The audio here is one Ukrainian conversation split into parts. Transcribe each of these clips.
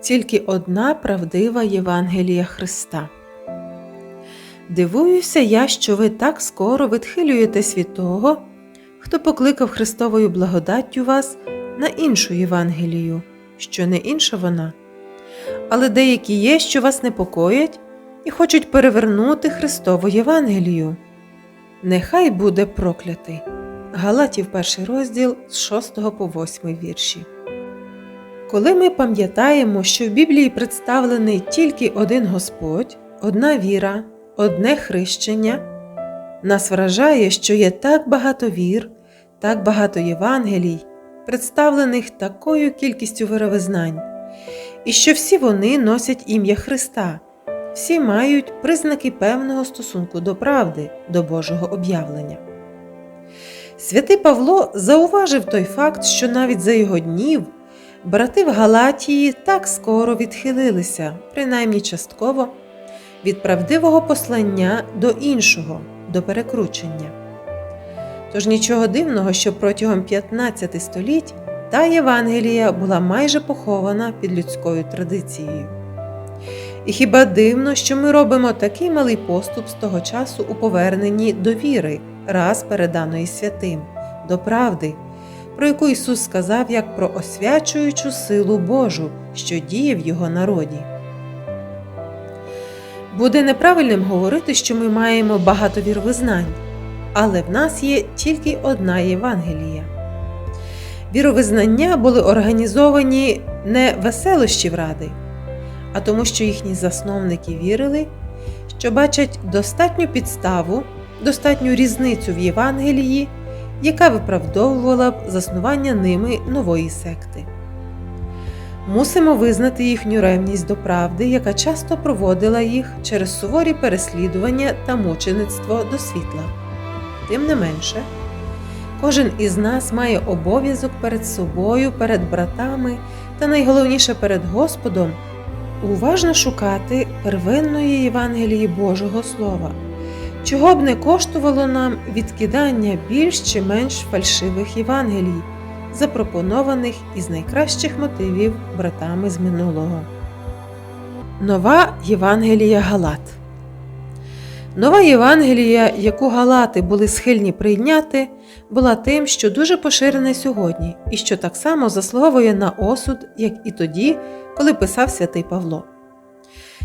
тільки одна правдива Євангелія Христа. Дивуюся я, що ви так скоро відхилюєтесь від того, хто покликав Христовою благодаттю вас на іншу Євангелію, що не інша вона. Але деякі є, що вас непокоять і хочуть перевернути Христову Євангелію. Нехай буде проклятий. Галатів перший розділ з 6 по 8 вірші. Коли ми пам'ятаємо, що в Біблії представлений тільки один Господь, одна віра, одне хрещення, нас вражає, що є так багато вір, так багато Євангелій, представлених такою кількістю вировизнань, і що всі вони носять ім'я Христа, всі мають признаки певного стосунку до правди, до Божого об'явлення. Святий Павло зауважив той факт, що навіть за його днів брати в Галатії так скоро відхилилися, принаймні частково, від правдивого послання до іншого, до перекручення. Тож нічого дивного, що протягом 15 століть та Євангелія була майже похована під людською традицією. І хіба дивно, що ми робимо такий малий поступ з того часу у поверненні до віри, раз переданої святим, до правди, про яку Ісус сказав як про освячуючу силу Божу, що діє в Його народі. Буде неправильним говорити, що ми маємо багато віровизнань, але в нас є тільки одна Євангелія. Віровизнання були організовані не веселощів ради, а тому, що їхні засновники вірили, що бачать достатню підставу, достатню різницю в Євангелії, яка виправдовувала б заснування ними нової секти. Мусимо визнати їхню ревність до правди, яка часто проводила їх через суворі переслідування та мучеництво до світла. Тим не менше, кожен із нас має обов'язок перед собою, перед братами та найголовніше перед Господом уважно шукати первинної Євангелії Божого Слова, чого б не коштувало нам відкидання більш чи менш фальшивих Євангелій, запропонованих із найкращих мотивів братами з минулого. Нова Євангелія Галат Нова Євангелія, яку галати були схильні прийняти, була тим, що дуже поширена сьогодні, і що так само заслуговує на осуд, як і тоді, коли писав святий Павло.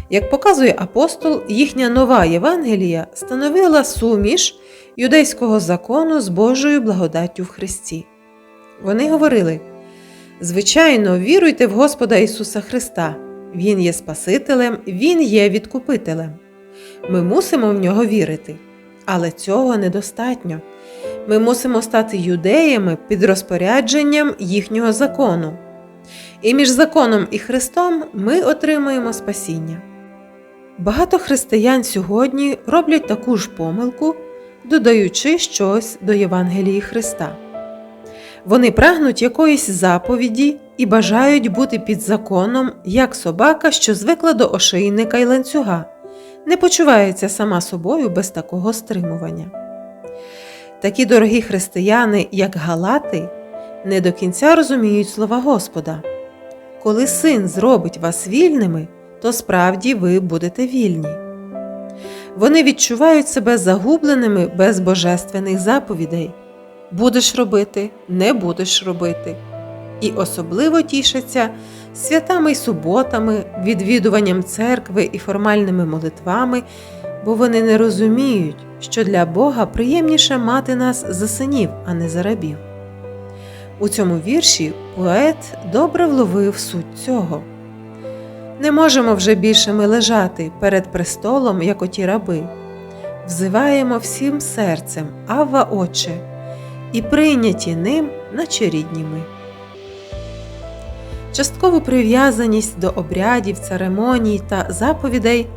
Як показує апостол, їхня нова Євангелія становила суміш юдейського закону з Божою благодаттю в Христі. Вони говорили: звичайно, віруйте в Господа Ісуса Христа, Він є Спасителем, Він є відкупителем. Ми мусимо в нього вірити, але цього недостатньо. Ми мусимо стати юдеями під розпорядженням їхнього закону. І між законом і Христом ми отримуємо спасіння. Багато християн сьогодні роблять таку ж помилку, додаючи щось до Євангелії Христа. Вони прагнуть якоїсь заповіді і бажають бути під законом, як собака, що звикла до ошейника й ланцюга, не почувається сама собою без такого стримування. Такі дорогі християни, як Галати, не до кінця розуміють слова Господа. Коли син зробить вас вільними, то справді ви будете вільні. Вони відчувають себе загубленими без божественних заповідей будеш робити, не будеш робити, і особливо тішаться святами й суботами, відвідуванням церкви і формальними молитвами, бо вони не розуміють, що для Бога приємніше мати нас за синів, а не за рабів. У цьому вірші поет добре вловив суть цього. Не можемо вже більше ми лежати перед престолом, як оті раби. Взиваємо всім серцем, Авва Отче, і прийняті ним, наче рідні ми. Часткову прив'язаність до обрядів, церемоній та заповідей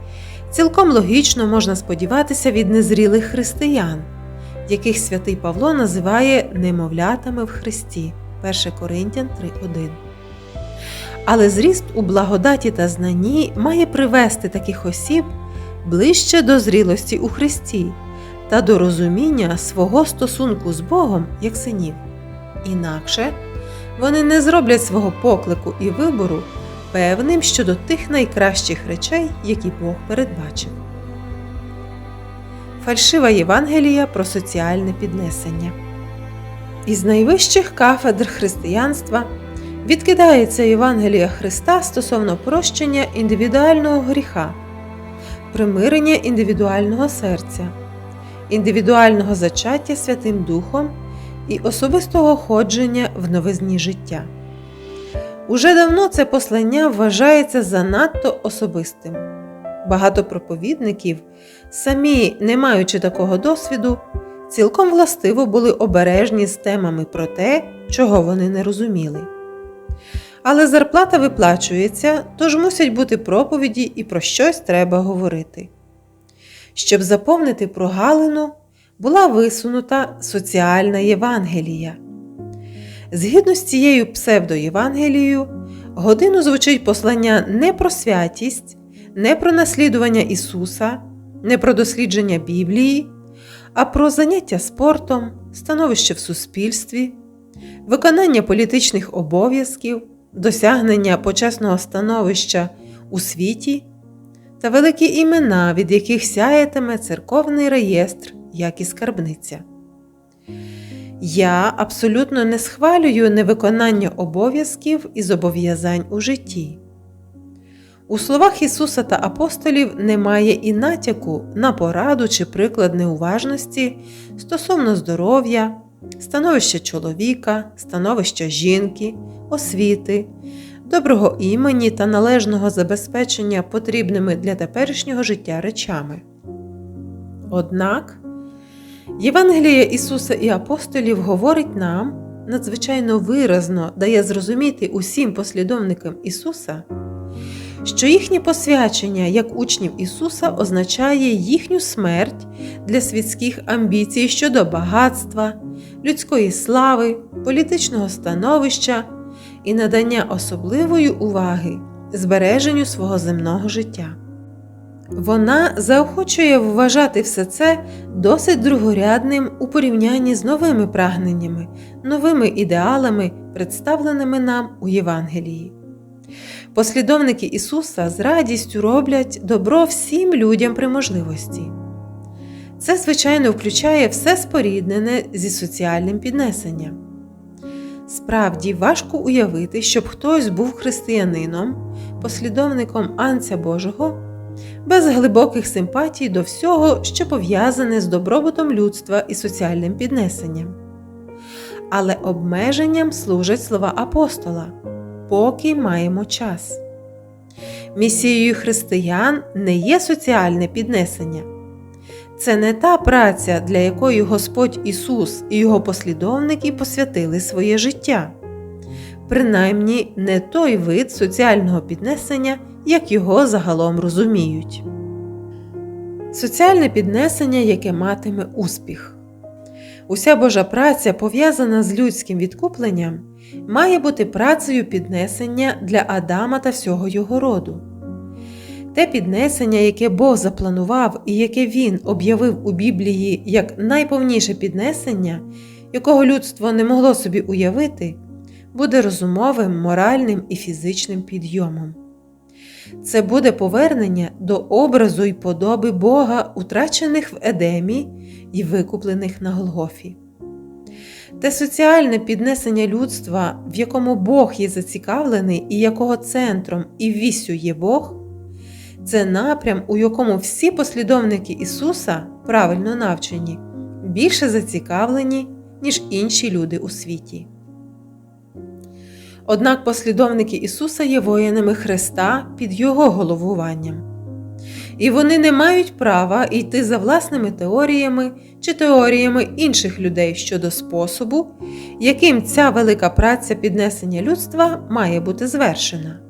цілком логічно можна сподіватися від незрілих християн, яких святий Павло називає немовлятами в Христі 1 Коринтян 3.1. Але зріст у благодаті та знанні має привести таких осіб ближче до зрілості у Христі та до розуміння свого стосунку з Богом як синів. Інакше вони не зроблять свого поклику і вибору певним щодо тих найкращих речей, які Бог передбачив. Фальшива Євангелія про соціальне піднесення. Із найвищих кафедр християнства відкидається Євангелія Христа стосовно прощення індивідуального гріха, примирення індивідуального серця, індивідуального зачаття Святим Духом і особистого ходження в новизні життя. Уже давно це послання вважається занадто особистим. Багато проповідників, самі не маючи такого досвіду, цілком властиво були обережні з темами про те, чого вони не розуміли. Але зарплата виплачується, тож мусять бути проповіді і про щось треба говорити. Щоб заповнити прогалину, була висунута соціальна Євангелія. Згідно з цією псевдоєвангелією, годину звучить послання не про святість, не про наслідування Ісуса, не про дослідження Біблії, а про заняття спортом, становище в суспільстві, виконання політичних обов'язків, досягнення почесного становища у світі та великі імена, від яких сяятиме церковний реєстр, як і скарбниця. Я абсолютно не схвалюю невиконання обов'язків і зобов'язань у житті. У словах Ісуса та апостолів немає і натяку на пораду чи приклад неуважності стосовно здоров'я, становища чоловіка, становища жінки, освіти, доброго імені та належного забезпечення потрібними для теперішнього життя речами. Однак Євангелія Ісуса і апостолів говорить нам, надзвичайно виразно дає зрозуміти усім послідовникам Ісуса, що їхнє посвячення як учнів Ісуса означає їхню смерть для світських амбіцій щодо багатства, людської слави, політичного становища і надання особливої уваги збереженню свого земного життя. Вона заохочує вважати все це досить другорядним у порівнянні з новими прагненнями, новими ідеалами, представленими нам у Євангелії. Послідовники Ісуса з радістю роблять добро всім людям при можливості. Це, звичайно, включає все споріднене зі соціальним піднесенням. Справді важко уявити, щоб хтось був християнином, послідовником Анця Божого без глибоких симпатій до всього, що пов'язане з добробутом людства і соціальним піднесенням. Але обмеженням служать слова апостола поки маємо час. Місією християн не є соціальне піднесення. Це не та праця, для якої Господь Ісус і Його послідовники посвятили своє життя, принаймні не той вид соціального піднесення, як його загалом розуміють. Соціальне піднесення, яке матиме успіх. Уся Божа праця, пов'язана з людським відкупленням, має бути працею піднесення для Адама та всього його роду. Те піднесення, яке Бог запланував і яке Він об'явив у Біблії як найповніше піднесення, якого людство не могло собі уявити, буде розумовим, моральним і фізичним підйомом. Це буде повернення до образу й подоби Бога, утрачених в Едемі і викуплених на Голгофі. Те соціальне піднесення людства, в якому Бог є зацікавлений і якого центром і вісю є Бог, це напрям, у якому всі послідовники Ісуса, правильно навчені, більше зацікавлені, ніж інші люди у світі. Однак послідовники Ісуса є воїнами Христа під Його головуванням. І вони не мають права йти за власними теоріями чи теоріями інших людей щодо способу, яким ця велика праця піднесення людства має бути звершена.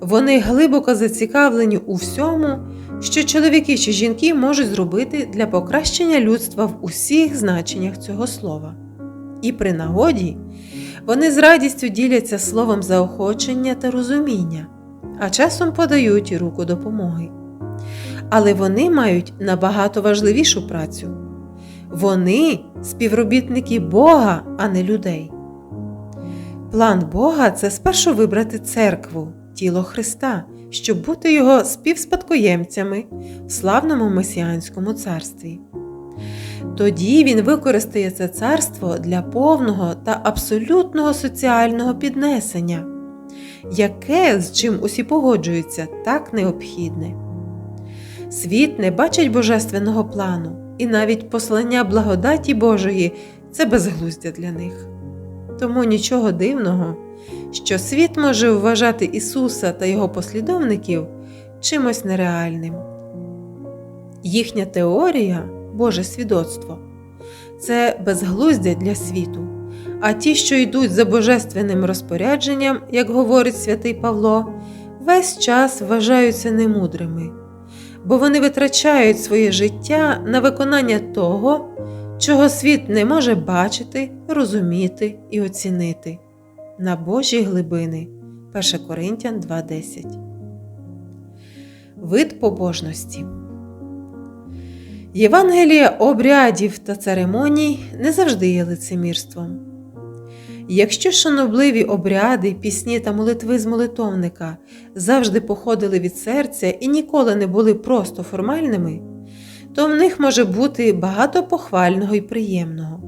Вони глибоко зацікавлені у всьому, що чоловіки чи жінки можуть зробити для покращення людства в усіх значеннях цього слова. І при нагоді вони з радістю діляться словом заохочення та розуміння, а часом подають руку допомоги. Але вони мають набагато важливішу працю вони співробітники Бога, а не людей. План Бога це спершу вибрати церкву, тіло Христа, щоб бути його співспадкоємцями в славному месіанському царстві. Тоді він використає це царство для повного та абсолютного соціального піднесення, яке, з чим усі погоджуються, так необхідне. Світ не бачить божественного плану, і навіть послання благодаті Божої це безглуздя для них. Тому нічого дивного, що світ може вважати Ісуса та Його послідовників чимось нереальним. Їхня теорія, Боже свідоцтво, це безглуздя для світу, а ті, що йдуть за божественним розпорядженням, як говорить святий Павло, весь час вважаються немудрими, бо вони витрачають своє життя на виконання того, чого світ не може бачити, розуміти і оцінити. На Божі глибини. 1 Коринтян 2.10 Вид побожності Євангелія обрядів та церемоній не завжди є лицемірством. Якщо шанобливі обряди, пісні та молитви з молитовника завжди походили від серця і ніколи не були просто формальними, то в них може бути багато похвального і приємного.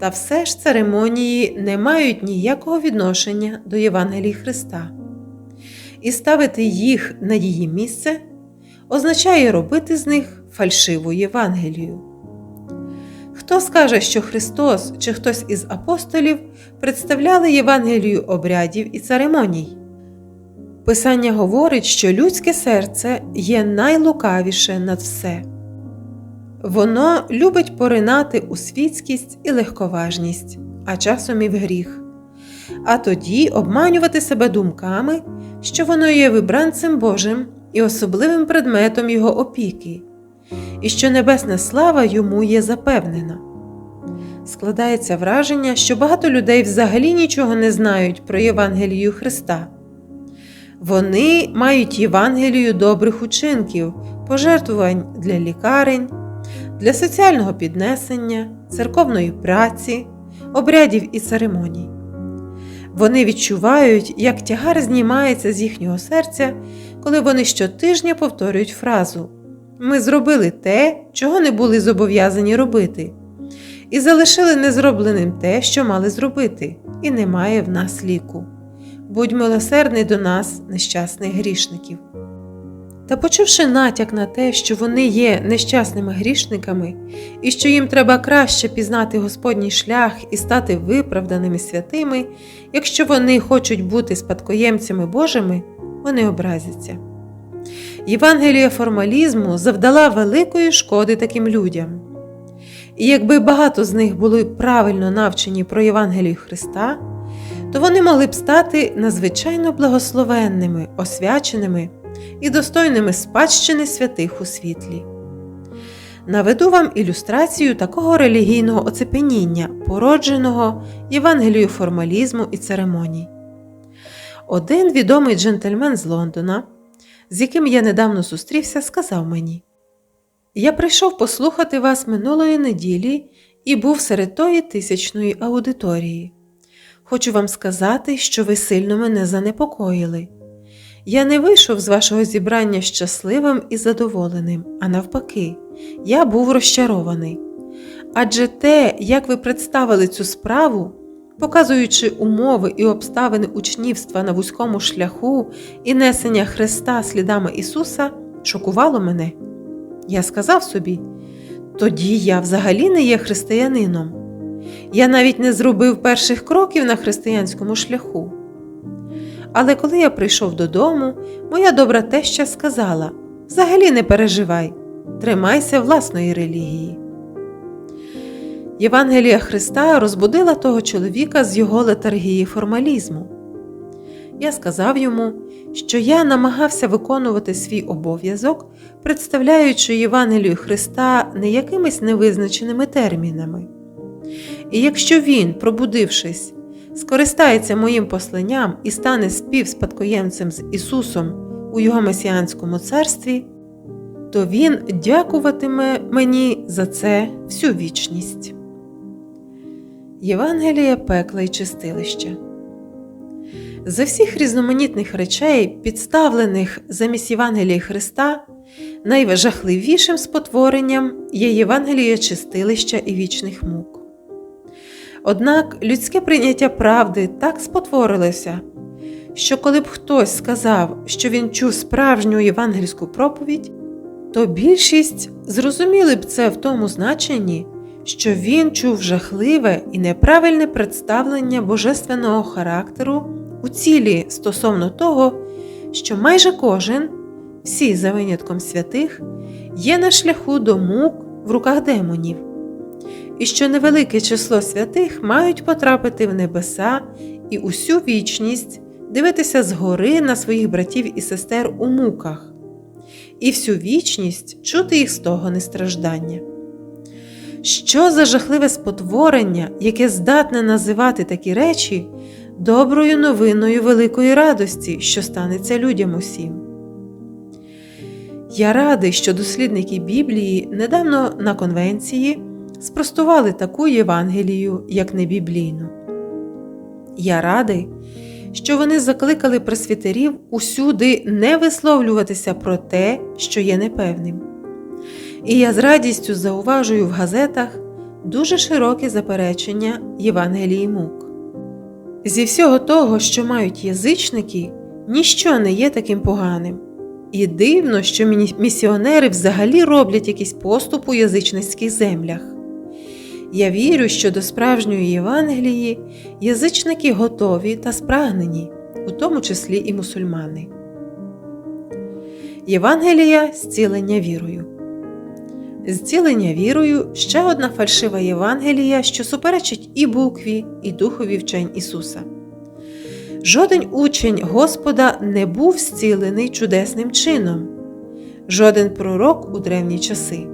Та все ж церемонії не мають ніякого відношення до Євангелії Христа, і ставити їх на її місце означає робити з них фальшиву Євангелію. Хто скаже, що Христос чи хтось із апостолів представляли Євангелію обрядів і церемоній? Писання говорить, що людське серце є найлукавіше над все. Воно любить поринати у світськість і легковажність, а часом і в гріх, а тоді обманювати себе думками, що воно є вибранцем Божим і особливим предметом Його опіки, і що небесна слава йому є запевнена. Складається враження, що багато людей взагалі нічого не знають про Євангелію Христа. Вони мають Євангелію добрих учинків, пожертвувань для лікарень для соціального піднесення, церковної праці, обрядів і церемоній. Вони відчувають, як тягар знімається з їхнього серця, коли вони щотижня повторюють фразу Ми зробили те, чого не були зобов'язані робити, і залишили незробленим те, що мали зробити, і немає в нас ліку. Будь милосердний до нас, нещасних грішників. Та почувши натяк на те, що вони є нещасними грішниками, і що їм треба краще пізнати Господній шлях і стати виправданими святими, якщо вони хочуть бути спадкоємцями Божими, вони образяться. Євангелія формалізму завдала великої шкоди таким людям. І якби багато з них були правильно навчені про Євангелію Христа, то вони могли б стати надзвичайно благословенними, освяченими і достойними спадщини святих у світлі. Наведу вам ілюстрацію такого релігійного оцепеніння, породженого Євангелією формалізму і церемоній. Один відомий джентльмен з Лондона, з яким я недавно зустрівся, сказав мені: Я прийшов послухати вас минулої неділі і був серед тої тисячної аудиторії. Хочу вам сказати, що ви сильно мене занепокоїли. Я не вийшов з вашого зібрання щасливим і задоволеним, а навпаки, я був розчарований. Адже те, як ви представили цю справу, показуючи умови і обставини учнівства на вузькому шляху і несення Христа слідами Ісуса, шокувало мене. Я сказав собі, тоді я взагалі не є християнином. Я навіть не зробив перших кроків на християнському шляху. Але коли я прийшов додому, моя добра теща сказала: взагалі не переживай, тримайся власної релігії. Євангелія Христа розбудила того чоловіка з його летаргії формалізму. Я сказав йому, що я намагався виконувати свій обов'язок, представляючи Євангелію Христа не якимись невизначеними термінами. І якщо він, пробудившись, скористається моїм посланням і стане співспадкоємцем з Ісусом у Його Месіанському царстві, то Він дякуватиме мені за це всю вічність. Євангелія пекла й чистилища З всіх різноманітних речей, підставлених замість Євангелія Христа, найважахливішим спотворенням є Євангеліє чистилища і вічних мук. Однак людське прийняття правди так спотворилося, що коли б хтось сказав, що він чув справжню євангельську проповідь, то більшість зрозуміли б це в тому значенні, що він чув жахливе і неправильне представлення божественного характеру у цілі стосовно того, що майже кожен, всі за винятком святих, є на шляху до мук в руках демонів, і що невелике число святих мають потрапити в небеса і усю вічність дивитися згори на своїх братів і сестер у муках, і всю вічність чути їх з того нестраждання. Що за жахливе спотворення, яке здатне називати такі речі доброю новиною великої радості, що станеться людям усім? Я радий, що дослідники Біблії недавно на конвенції спростували таку Євангелію, як небіблійну. Я радий, що вони закликали пресвітерів усюди не висловлюватися про те, що є непевним. І я з радістю зауважую в газетах дуже широке заперечення Євангелії мук. Зі всього того, що мають язичники, ніщо не є таким поганим. І дивно, що місіонери взагалі роблять якийсь поступ у язичницьких землях. Я вірю, що до справжньої Євангелії язичники готові та спрагнені, у тому числі і мусульмани. Євангелія зцілення вірою. Зцілення вірою ще одна фальшива Євангелія, що суперечить і букві, і духові вчень Ісуса. Жоден учень Господа не був зцілений чудесним чином, жоден пророк у древні часи.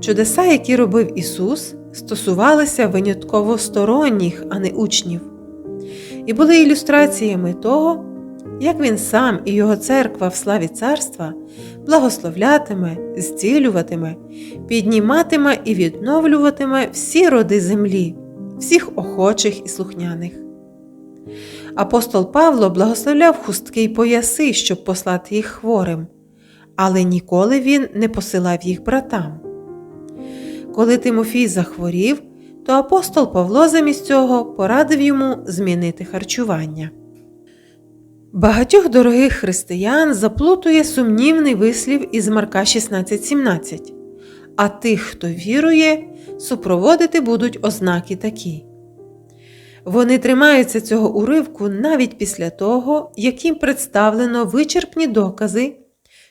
Чудеса, які робив Ісус, стосувалися винятково сторонніх, а не учнів, і були ілюстраціями того, як Він сам і Його церква в славі царства благословлятиме, зцілюватиме, підніматиме і відновлюватиме всі роди землі, всіх охочих і слухняних. Апостол Павло благословляв хустки й пояси, щоб послати їх хворим, але ніколи він не посилав їх братам. Коли Тимофій захворів, то апостол Павло замість цього порадив йому змінити харчування. Багатьох дорогих християн заплутує сумнівний вислів із Марка 16:17, а тих, хто вірує, супроводити будуть ознаки такі. Вони тримаються цього уривку навіть після того, як їм представлено вичерпні докази,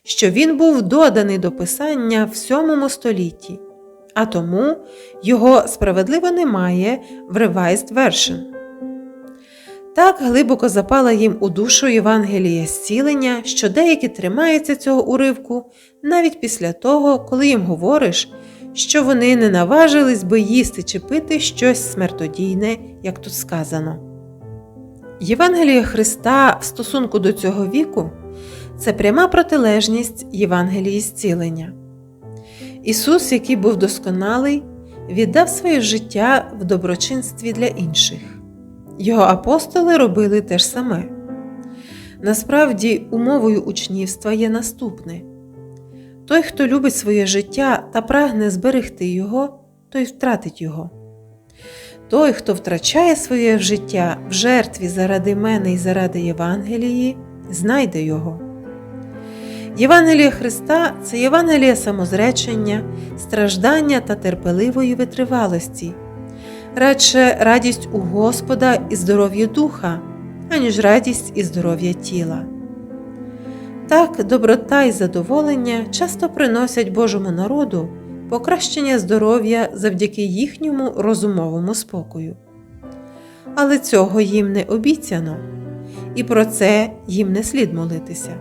що він був доданий до писання в VII столітті, а тому його справедливо немає в Revised Version. Так глибоко запала їм у душу Євангелія зцілення, що деякі тримаються цього уривку навіть після того, коли їм говориш, що вони не наважились би їсти чи пити щось смертодійне, як тут сказано. Євангелія Христа в стосунку до цього віку це пряма протилежність Євангелії зцілення. Ісус, який був досконалий, віддав своє життя в доброчинстві для інших. Його апостоли робили те ж саме. Насправді, умовою учнівства є наступне той, хто любить своє життя та прагне зберегти його, той втратить його. Той, хто втрачає своє життя в жертві заради мене і заради Євангелії, знайде його. Євангелія Христа це Євангелія самозречення, страждання та терпеливої витривалості радше радість у Господа і здоров'я духа, аніж радість і здоров'я тіла. Так, доброта і задоволення часто приносять Божому народу покращення здоров'я завдяки їхньому розумовому спокою. Але цього їм не обіцяно, і про це їм не слід молитися.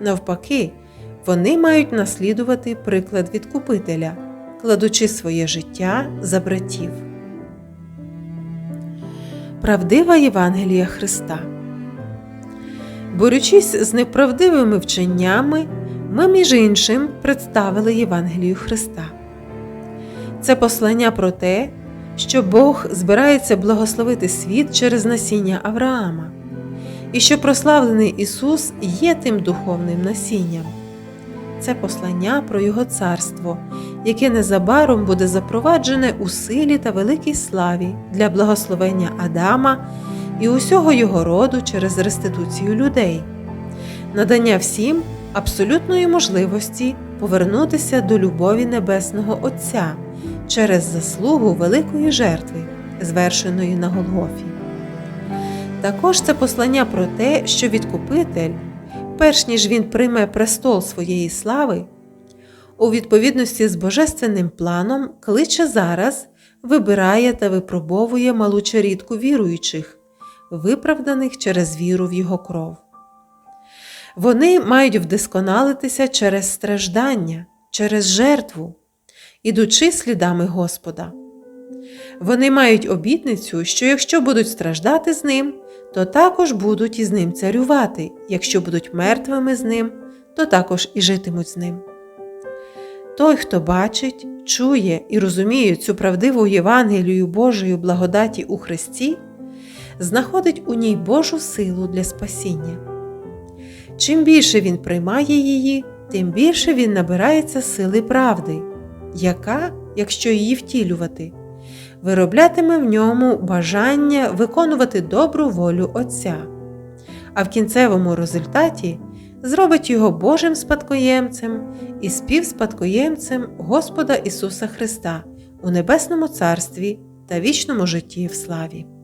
Навпаки, вони мають наслідувати приклад відкупителя, кладучи своє життя за братів. Правдива Євангелія Христа. Борючись з неправдивими вченнями, ми, між іншим, представили Євангелію Христа. Це послання про те, що Бог збирається благословити світ через насіння Авраама, і що прославлений Ісус є тим духовним насінням. Це послання про Його царство, яке незабаром буде запроваджене у силі та великій славі для благословення Адама і усього його роду через реституцію людей, надання всім абсолютної можливості повернутися до любові Небесного Отця через заслугу великої жертви, звершеної на Голгофі. Також це послання про те, що Відкупитель, перш ніж він прийме престол своєї слави, у відповідності з божественним планом кличе зараз, вибирає та випробовує малу чарідку віруючих, виправданих через віру в його кров. Вони мають вдосконалитися через страждання, через жертву, ідучи слідами Господа. Вони мають обітницю, що якщо будуть страждати з ним, то також будуть із ним царювати, якщо будуть мертвими з ним, то також і житимуть з ним. Той, хто бачить, чує і розуміє цю правдиву Євангелію Божої благодаті у Христі, знаходить у ній Божу силу для спасіння. Чим більше він приймає її, тим більше він набирається сили правди, яка, якщо її втілювати, вироблятиме в ньому бажання виконувати добру волю Отця, а в кінцевому результаті зробить його Божим спадкоємцем і співспадкоємцем Господа Ісуса Христа у Небесному Царстві та вічному житті в славі.